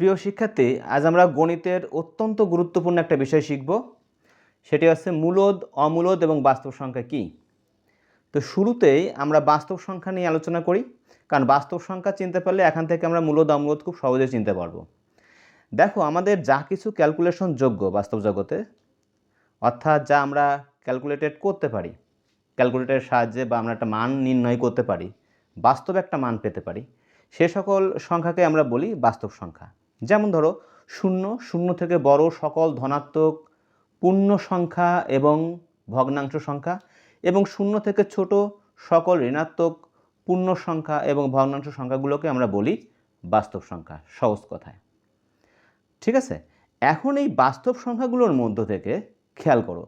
প্রিয় শিক্ষার্থী, আজ আমরা গণিতের অত্যন্ত গুরুত্বপূর্ণ একটা বিষয় শিখব। সেটি হচ্ছে মূলদ, অমূলদ এবং বাস্তব সংখ্যা কী? তো শুরুতেই আমরা বাস্তব সংখ্যা নিয়ে আলোচনা করি, কারণ বাস্তব সংখ্যা চিনতে পারলে এখান থেকে আমরা মূলদ, অমূলদ খুব সহজে চিনতে পারব। দেখো, আমাদের যা কিছু ক্যালকুলেশন যোগ্য বাস্তব জগতে, অর্থাৎ যা আমরা ক্যালকুলেটেড করতে পারি ক্যালকুলেটরের সাহায্যে বা আমরা একটা মান নির্ণয় করতে পারি, বাস্তব একটা মান পেতে পারি, সে সকল সংখ্যাকে আমরা বলি বাস্তব সংখ্যা। যেমন ধরো, শূন্য শূন্য থেকে বড় সকল ধনাত্মক পূর্ণ সংখ্যা এবং ভগ্নাংশ সংখ্যা এবং শূন্য থেকে ছোট সকল ঋণাত্মক পূর্ণ সংখ্যা এবং ভগ্নাংশ সংখ্যাগুলোকে আমরা বলি বাস্তব সংখ্যা। সহজ কথায়। ঠিক আছে? এখন এই বাস্তব সংখ্যাগুলোর মধ্য থেকে খেয়াল করো,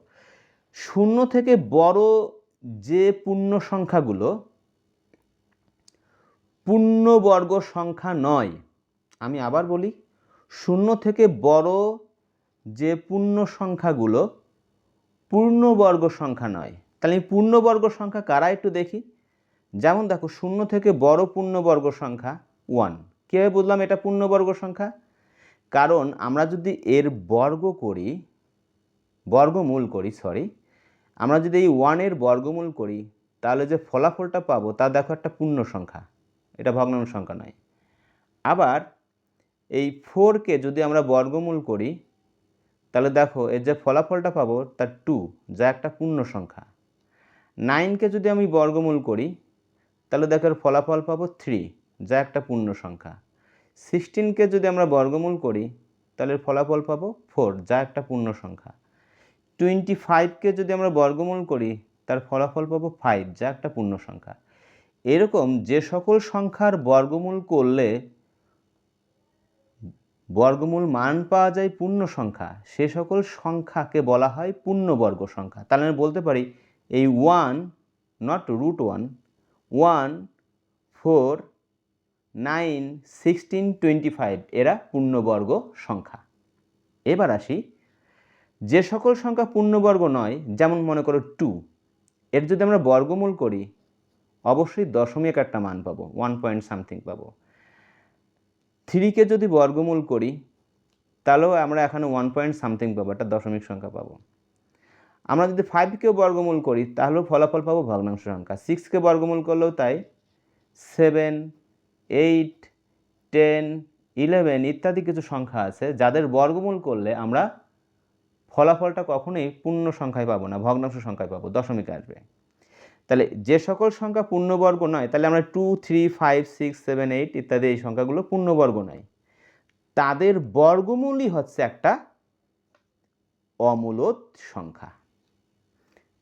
শূন্য থেকে বড় যে পূর্ণ সংখ্যাগুলো পূর্ণবর্গ সংখ্যা নয় আমি আবার বলি, শূন্য থেকে বড় যে পূর্ণ সংখ্যাগুলো পূর্ণবর্গ সংখ্যা নয়। তাহলে আমি পূর্ণবর্গ সংখ্যা কারা একটু দেখি? যেমন দেখো, শূন্য থেকে বড় পূর্ণবর্গ সংখ্যা ওয়ান কীভাবে বুঝলাম এটা পূর্ণবর্গ সংখ্যা? কারণ আমরা যদি এর বর্গ করি, বর্গমূল করি সরি আমরা যদি এই ওয়ানের বর্গমূল করি, তাহলে যে ফলাফলটা পাবো তা দেখো একটা পূর্ণ সংখ্যা। এটা ভগ্নাংশ সংখ্যা নয়। আবার এই ফোরকে যদি আমরা বর্গমূল করি, তাহলে দেখো এর যে ফলাফলটা পাবো তার টু যা একটা পূর্ণ সংখ্যা। নাইনকে যদি আমি বর্গমূল করি, তাহলে দেখো এর ফলাফল পাবো থ্রি যা একটা পূর্ণ সংখ্যা। সিক্সটিনকে যদি আমরা বর্গমূল করি, তাহলে ফলাফল পাবো ফোর যা একটা পূর্ণ সংখ্যা। টোয়েন্টি ফাইভকে যদি আমরা বর্গমূল করি, তার ফলাফল পাবো ফাইভ যা একটা পূর্ণ সংখ্যা। এরকম যে সকল সংখ্যার বর্গমূল করলে বর্গমূল মান পাওয়া যায় পূর্ণ সংখ্যা। সে সকল সংখ্যাকে বলা হয় পূর্ণবর্গ সংখ্যা। তাহলে আমি বলতে পারি, এই one not root one one four nine sixteen twenty five এরা পূর্ণবর্গ সংখ্যা। এবার আসি, যে সকল সংখ্যা পূর্ণবর্গ নয়, যেমন মনে করো টু এর যদি আমরা বর্গমূল করি, অবশ্যই দশমিক একটা মান পাবো ওয়ান পয়েন্ট সামথিং পাবো। থ্রিকে যদি বর্গমূল করি, তাহলেও আমরা এখানে ওয়ান পয়েন্ট সামথিং পাবো, একটা দশমিক সংখ্যা পাবো। আমরা যদি ফাইভকেও বর্গমূল করি, তাহলেও ফলাফল পাবো ভগ্নাংশ সংখ্যা। সিক্সকে বর্গমূল করলেও তাই সেভেন এইট টেন ইলেভেন ইত্যাদি কিছু সংখ্যা আছে, যাদের বর্গমূল করলে আমরা ফলাফলটা কখনোই পূর্ণ সংখ্যায় পাবো না, ভগ্নাংশ সংখ্যায় পাবো, দশমিক আসবে। তাহলে যে সকল সংখ্যা পূর্ণবর্গ নয়, তাহলে আমরা two three five six seven eight ইত্যাদি এই সংখ্যাগুলো পূর্ণবর্গ নয়। তাদের বর্গমূলই হচ্ছে একটা অমূলদ সংখ্যা।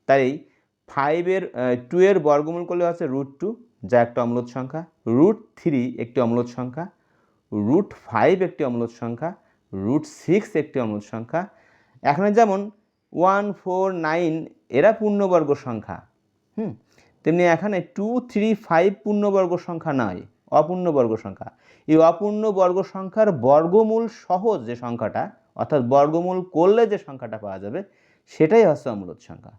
তাই ফাইভের টু এর বর্গমূল করলে হচ্ছে রুট টু যা একটা অম্লদ সংখ্যা। রুট থ্রি একটি অম্লদ সংখ্যা। রুট ফাইভ একটি অম্লদ সংখ্যা। রুট সিক্স একটি অম্লদ সংখ্যা। এখানে যেমন ওয়ান ফোর নাইন এরা পূর্ণবর্গ সংখ্যা। হুম, তেমনি এখানে টু থ্রি ফাইভ পূর্ণবর্গ সংখ্যা নয় অপূর্ণবর্গ সংখ্যা। এই অপূর্ণবর্গ সংখ্যার বর্গমূল সহজ যে সংখ্যাটা, অর্থাৎ বর্গমূল করলে যে সংখ্যাটা পাওয়া যাবে, সেটাই হচ্ছে অমূলদ সংখ্যা।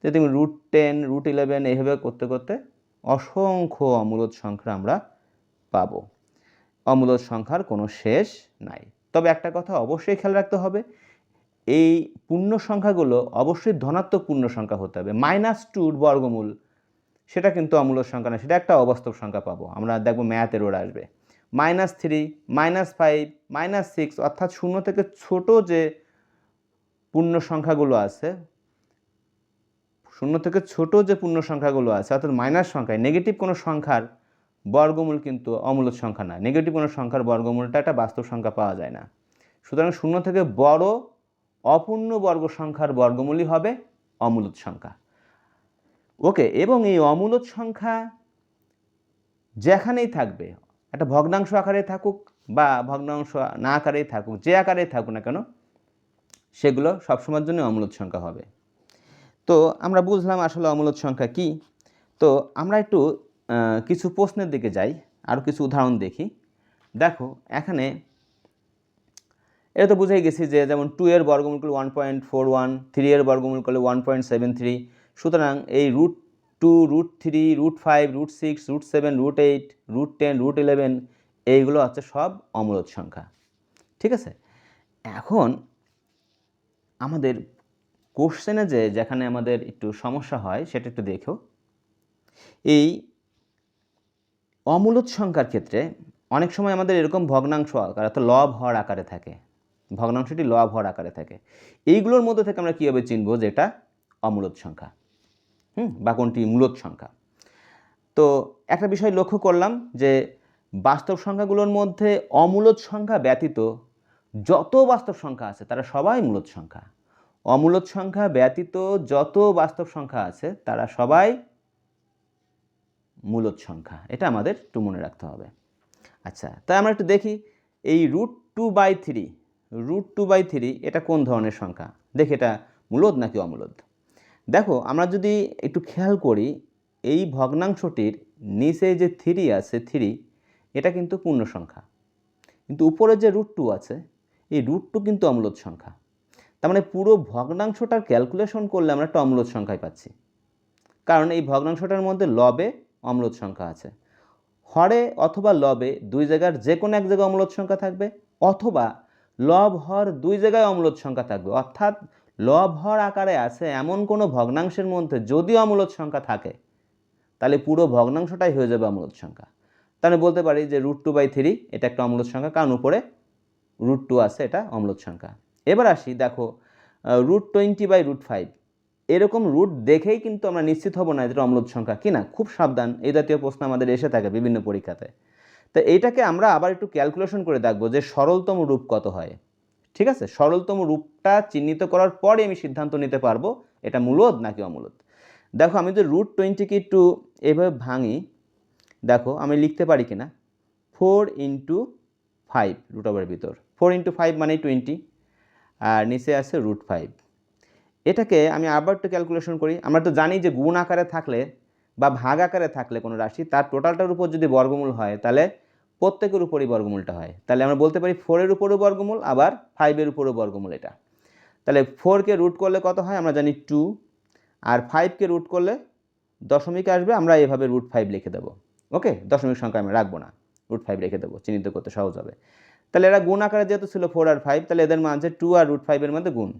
তো তুমি রুট টেন রুট ইলেভেন এইভাবে করতে করতে অসংখ্য অমূলদ সংখ্যা আমরা পাবো। অমূলদ সংখ্যার কোনো শেষ নাই। তবে একটা কথা অবশ্যই খেয়াল রাখতে হবে এই পূর্ণ সংখ্যাগুলো অবশ্যই ধনাত্মক পূর্ণ সংখ্যা হতে হবে। মাইনাস টুর বর্গমূল, সেটা কিন্তু অমূলদ সংখ্যা না সেটা একটা অবাস্তব সংখ্যা পাবো। আমরা দেখব ম্যাথের ওর আসবে। Minus three, minus five, minus six, অর্থাৎ শূন্য থেকে ছোট যে পূর্ণ সংখ্যাগুলো আছে, শূন্য থেকে ছোট যে পূর্ণ সংখ্যাগুলো আছে, অর্থাৎ মাইনাস সংখ্যায়, নেগেটিভ কোনো সংখ্যার বর্গমূল কিন্তু অমূলদ সংখ্যা না নেগেটিভ কোনো সংখ্যার বর্গমূলটা একটা বাস্তব সংখ্যা পাওয়া যায় না। সুতরাং শূন্য থেকে বড় অপূর্ণ বর্গ সংখ্যার বর্গমূলই হবে অমূলত সংখ্যা। ওকে, এবং এই অমূলত সংখ্যা যেখানেই থাকবে, একটা ভগ্নাংশ আকারে থাকুক বা ভগ্নাংশ না আকারেই থাকুক, যে আকারেই থাকুক না কেন, সেগুলো সবসময়ের জন্য অমূলত সংখ্যা হবে। তো আমরা বুঝলাম আসলে অমূলত সংখ্যা কি। তো আমরা একটু কিছু প্রশ্নের দিকে যাই আরও কিছু উদাহরণ দেখি। দেখো, এখানে এটা তো বুঝেই গেছি যে যেমন টু এর বর্গমূল করলে one point four one three এর বর্গমূল করলে ওয়ান পয়েন্ট সেভেন থ্রি সুতরাং এই root two root three root five root six root seven root eight root ten root eleven এইগুলো হচ্ছে সব অমূলদ সংখ্যা। ঠিক আছে? এখন আমাদের কোশ্চেনে যে যেখানে আমাদের একটু সমস্যা হয়, সেটা একটু দেখো। এই অমূলত সংখ্যার ক্ষেত্রে অনেক সময় আমাদের এরকম ভগ্নাংশ আকার অর্থাৎ লব হওয়ার আকারে থাকে। ভগ্নাংশটি লব হর আকারে থাকে। এইগুলোর মধ্যে থেকে আমরা কীভাবে চিনব যে এটা অমূলত সংখ্যা? হুম, বা কোনটি মূলত সংখ্যা? তো একটা বিষয় লক্ষ্য করলাম যে বাস্তব সংখ্যাগুলোর মধ্যে অমূলত সংখ্যা ব্যতীত যত বাস্তব সংখ্যা আছে, তারা সবাই মূলত সংখ্যা। অমূলত সংখ্যা ব্যতীত যত বাস্তব সংখ্যা আছে, তারা সবাই মূলত সংখ্যা। এটা আমাদের একটু মনে রাখতে হবে। আচ্ছা তাই আমরা একটু দেখি। এই root two by three root two by three এটা কোন ধরনের সংখ্যা? দেখি এটা মূলত নাকি অমূলত দেখো, আমরা যদি একটু খেয়াল করি, এই ভগ্নাংশটির নিচে যে থ্রি আছে থ্রি এটা কিন্তু পূর্ণ সংখ্যা। কিন্তু উপরে যে রুট টু আছে, এই রুট টু কিন্তু অমূলত সংখ্যা। তার মানে পুরো ভগ্নাংশটার ক্যালকুলেশন করলে আমরা একটা অমূলত সংখ্যায় পাচ্ছি। কারণ এই ভগ্নাংশটার মধ্যে লবে অম্লত সংখ্যা আছে। হরে অথবা লবে দুই জায়গার যে কোনো এক জায়গায় অম্লত সংখ্যা থাকবে, অথবা লব, হর দুই জায়গায় অম্লত সংখ্যা থাকবে। অর্থাৎ লব, হর আকারে আছে এমন কোনো ভগ্নাংশের মধ্যে যদি অম্লত সংখ্যা থাকে, তাহলে পুরো ভগ্নাংশটাই হয়ে যাবে অম্লত সংখ্যা। তাহলে বলতে পারি যে রুট টু বাই থ্রি এটা একটা অম্লত সংখ্যা, কারণ উপরে রুট টু আছে, এটা অম্লত সংখ্যা। এবার আসি, দেখো root twenty by root five এরকম রুট দেখেই কিন্তু আমরা নিশ্চিত হব না এটা অম্লত সংখ্যা কি না খুব সাবধান, এই জাতীয় প্রশ্ন আমাদের এসে থাকে বিভিন্ন পরীক্ষাতে। তো এইটাকে আমরা আবার একটু ক্যালকুলেশন করে দেখব যে সরলতম রূপ কত হয়। ঠিক আছে? সরলতম রূপটা চিহ্নিত করার পরে আমি সিদ্ধান্ত নিতে পারব এটা মূলত নাকি অমূলত। দেখো, আমি যদি রুট টোয়েন্টিকে একটু এভাবে ভাঙি, দেখো, আমি লিখতে পারি কিনা? Four into five root over ভিতর। ফোর ইন্টু ফাইভ মানে টোয়েন্টি আর নিচে আছে রুট ফাইভ এটাকে আমি আবার একটু ক্যালকুলেশন করি। আমরা তো জানি যে গুণ আকারে থাকলে বা ভাগ আকারে থাকলে কোনো রাশি, তার টোটালটার উপর যদি বর্গমূল হয়, তাহলে প্রত্যেকের উপরই বর্গমূলটা হয়। তাহলে আমরা বলতে পারি ফোরের উপরও বর্গমূল, আবার ফাইভের উপরও বর্গমূল এটা। তাহলে ফোরকে রুট করলে কত হয়? আমরা জানি টু আর ফাইভকে রুট করলে দশমিক আসবে, আমরা এভাবে রুট ফাইভ লিখে দেবো। ওকে দশমিক সংখ্যা আমি রাখব না। রুট ফাইভ রেখে দেবো, চিহ্নিত করতে সহজ হবে। তাহলে এরা গুণ আকারে যেহেতু ছিল ফোর আর ফাইভ তাহলে এদের মাঝে টু আর রুট ফাইভের মধ্যে গুণ।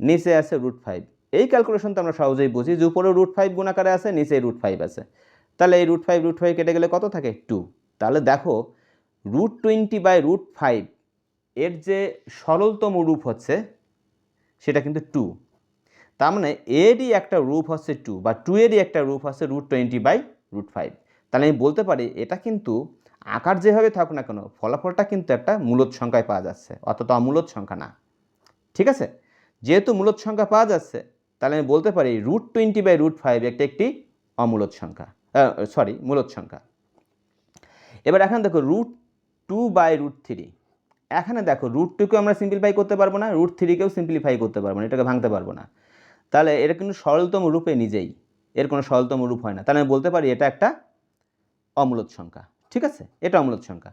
নিচে আছে রুট ফাইভ এই ক্যালকুলেশন তো আমরা সহজেই বুঝি যে উপরে রুট ফাইভ গুণ আকারে আছে নিচে রুট ফাইভ আছে। তাহলে এই রুট ফাইভ রুট ফাইভ কেটে গেলে কত থাকে? টু তাহলে দেখো root twenty by root five এর যে সরলতম রূপ হচ্ছে, সেটা কিন্তু টু তার মানে এরই একটা রূপ হচ্ছে টু বা টু এরই একটা রূপ হচ্ছে root twenty by root five তাহলে আমি বলতে পারি এটা কিন্তু আকার যেভাবে থাকুক না কেন, ফলাফলটা কিন্তু একটা মূলত সংখ্যায় পাওয়া যাচ্ছে, অতটা অমূলত সংখ্যা না। ঠিক আছে? যেহেতু মূলত সংখ্যা পাওয়া যাচ্ছে, তাহলে আমি বলতে পারি root twenty by root five একটা একটি অমূলত সংখ্যা সরি মূলত সংখ্যা। এবার এখন দেখো root two by root three এখানে দেখো রুট টুকেও আমরা সিম্পলিফাই করতে পারব না রুট থ্রিকেও সিম্পলিফাই করতে পারব না, এটাকে ভাঙতে পারব না। তাহলে এটা কিন্তু সরলতম রূপে নিজেই, এর কোনো সরলতম রূপ হয় না। তাহলে আমি বলতে পারি এটা একটা অমূলত সংখ্যা, ঠিক আছে? এটা অমূলত সংখ্যা।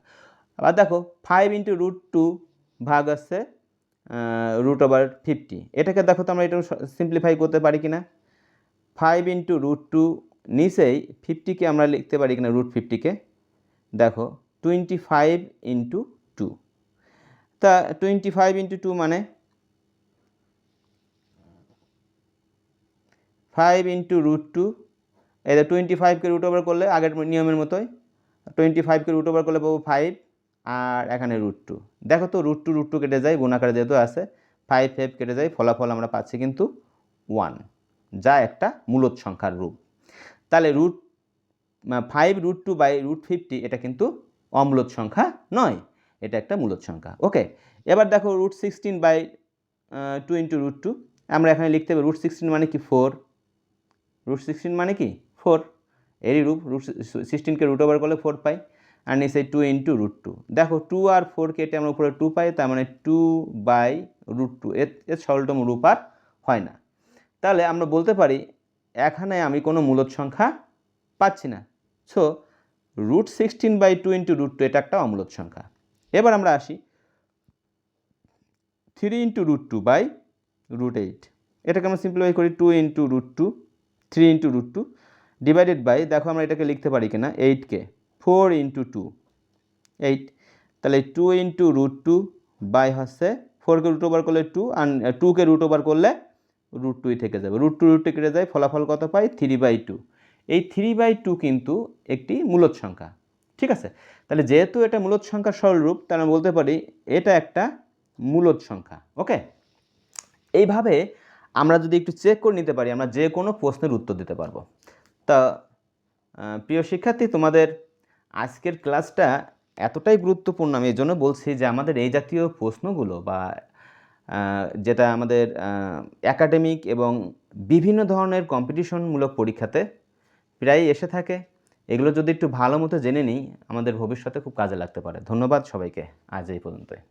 আবার দেখো ফাইভ ইন্টু রুট টু ভাগ আসছে রুট ওভার ফিফটি এটাকে দেখো তো আমরা এটা সিম্পলিফাই করতে পারি কি না ফাইভ ইন্টু রুট টু নিচেই ফিফটিকে আমরা লিখতে পারি কিনা রুট ফিফটিকে দেখো টোয়েন্টি ফাইভ ইন্টু টু তা টোয়েন্টি ফাইভ ইন্টু টু মানে? ফাইভ ইন্টু রুট টু এই টোয়েন্টি ফাইভকে রুট ওভার করলে আগের নিয়মের মতোই টোয়েন্টি ফাইভকে রুট ওভার করলে পাবো ফাইভ আর এখানে রুট টু দেখো তো রুট টু রুট টু কেটে যায়, গুণাকারে যেহেতু আছে ফাইভ ফাইভ কেটে যায়, ফলাফল আমরা পাচ্ছি কিন্তু ওয়ান যা একটা মূলত সংখ্যার রূপ। তাহলে root five root two by root fifty এটা কিন্তু অমূলত সংখ্যা নয়। এটা একটা মূলত সংখ্যা। ওকে এবার দেখো root sixteen by two into root two আমরা এখানে লিখতে হবে রুট সিক্সটিন মানে কি ফোর রুট সিক্সটিন মানে কি ফোর এরই রূপ রুট সিক্সটিনকে রুট ওভার করলে ফোর পাই। আর নিচে টু ইন্টু রুট টু দেখো টু আর ফোর কেটে আমরা উপরে টু পাই, তার মানে টু বাই রুট টু এর এর সরলতম রূপ আর হয় না। তাহলে আমরা বলতে পারি, এখানে আমি কোনো মূলত সংখ্যা পাচ্ছি না। So root sixteen by two into root two এটা একটা অমূলত সংখ্যা। এবার আমরা আসি three into root two by root eight এটাকে আমরা সিম্পলিফাই করি two into root two three into root two divided by দেখো আমরা এটাকে লিখতে পারি কিনা এইটকে ফোর ইন্টু টু এইট তাহলে two into root two by হচ্ছে ফোরকে রুট ওভার করলে টু আর টুকে রুট ওভার করলে রুট টুই থেকে যাবে। রুট টু রুট টু কেটে যায়, ফলাফল কত পাই? থ্রি বাই টু এই থ্রি বাই টু কিন্তু একটি মূলত সংখ্যা। ঠিক আছে? তাহলে যেহেতু এটা মূলত সংখ্যার সরলরূপ, তাহলে আমরা বলতে পারি এটা একটা মূলত সংখ্যা ওকে এইভাবে আমরা যদি একটু চেক করে নিতে পারি, আমরা যে কোনো প্রশ্নের উত্তর দিতে পারব। তা প্রিয় শিক্ষার্থী, তোমাদের আজকের ক্লাসটা এতটাই গুরুত্বপূর্ণ, আমি এই জন্য বলছি যে আমাদের এই জাতীয় প্রশ্নগুলো বা যেটা আমাদের একাডেমিক এবং বিভিন্ন ধরনের কম্পিটিশনমূলক পরীক্ষাতে প্রায় এসে থাকে। এগুলো যদি একটু ভালো মতো জেনে নিই, আমাদের ভবিষ্যতে খুব কাজে লাগতে পারে। ধন্যবাদ সবাইকে। আজ এই পর্যন্তই।